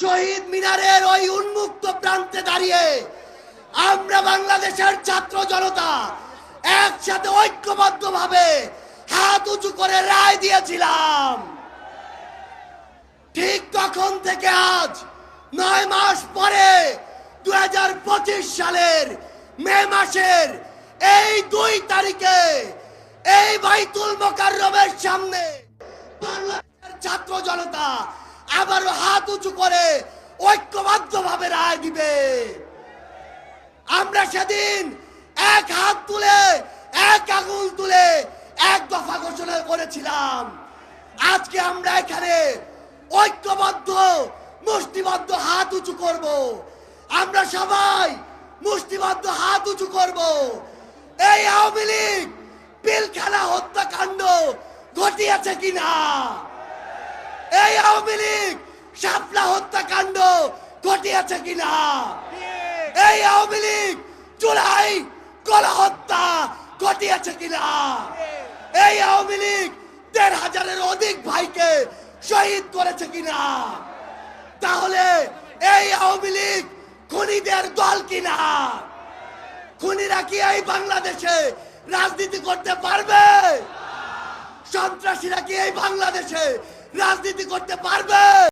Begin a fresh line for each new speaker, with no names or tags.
শহীদ মিনারের ওই উন্মুক্ত প্রান্তে দাঁড়িয়ে আমরা বাংলাদেশের ছাত্র জনতা একসাথে ঐক্যবদ্ধ ভাবে হাত উঁচু করে রায় দিয়েছিলাম। ঠিক তখন থেকে আজ নয় মাস পরে দু হাজার পঁচিশ সালের মে মাসের এই দুই তারিখে এই বাইতুল মোকাররমের সামনে বাংলাদেশের ছাত্র জনতা আবারও হাত উঁচু করে ঐক্যবদ্ধ ভাবে রায় দিবে। আমরা সেদিন এক হাত তুলে, এক আঙুল তুলে এক দফা ঘোষণা করেছিলাম। আজকে আমরা এখানে ঐক্যবদ্ধ, মুষ্টিবদ্ধ হাত উঁচু করব। আমরা সবাই মুষ্টিবদ্ধ হাত উঁচু করব। এই আওয়ামী লীগ পিলখানা হত্যাকাণ্ড ঘটিয়েছে কিনা? এই আওয়ামী লীগ, শাপলা হত্যাকাণ্ড ঘটিয়েছে কিনা? এই আওয়ামী লীগ জুলাই গণহত্যা ঘটিয়েছে কিনা? এই আওয়ামী লীগ দেড় হাজারের অধিক ভাইকে শহীদ করেছে কিনা? তাহলে এই আওয়ামী লীগ খুনিদের দল কিনা? খুনিরা কি এই বাংলাদেশে রাজনীতি করতে পারবে? সন্ত্রাসীরা কি এই বাংলাদেশে রাজনীতি করতে পারবে।